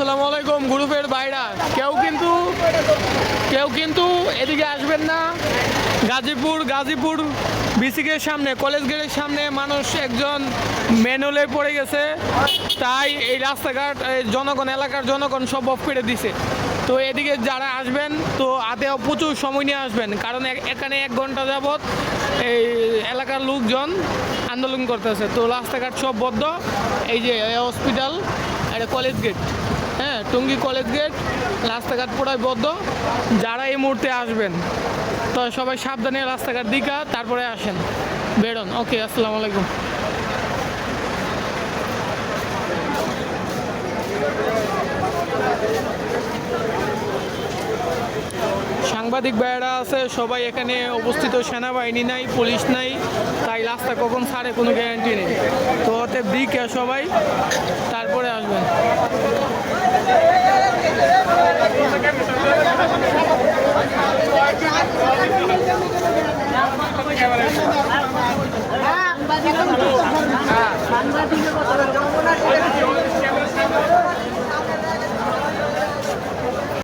আসসালামু আলাইকুম গ্রুপের বাইরা। কেউ কিন্তু কেউ কিন্তু এদিকে আসবেন না। গাজীপুর গাজীপুর বিসিকের সামনে, কলেজ গেটের সামনে মানুষ একজন ম্যানুয়ালে পড়ে গেছে। তাই এই রাস্তাঘাট জনগণ, এলাকার জনগণ সব অফ করে দিছে। তো এদিকে যারা আসবেন, তো হাতেও প্রচুর সময় নিয়ে আসবেন। কারণ এখানে এক ঘণ্টা যাবৎ এই এলাকার লোকজন আন্দোলন করতেছে। তো রাস্তাঘাট সব বদ্ধ। এই যে হসপিটাল এটা কলেজ গেট। হ্যাঁ টঙ্গী কলেজ গেট, রাস্তাঘাট পুরাই বদ্ধ। যারা এই মুহূর্তে আসবেন, তো সবাই সাবধানে রাস্তাঘাট দিকা, তারপরে আসেন। বেরোন। ওকে, আসসালামু আলাইকুম। সাংবাদিক ভাইয়েরা আছে, সবাই এখানে অবস্থিত, সেনাবাহিনী নাই, পুলিশ নাই, তাই রাস্তা কখন ছাড়ে কোনো গ্যারান্টি নেই। তো অতএব দিকে সবাই তারপরে আসবেন সাংবাদিকের কথা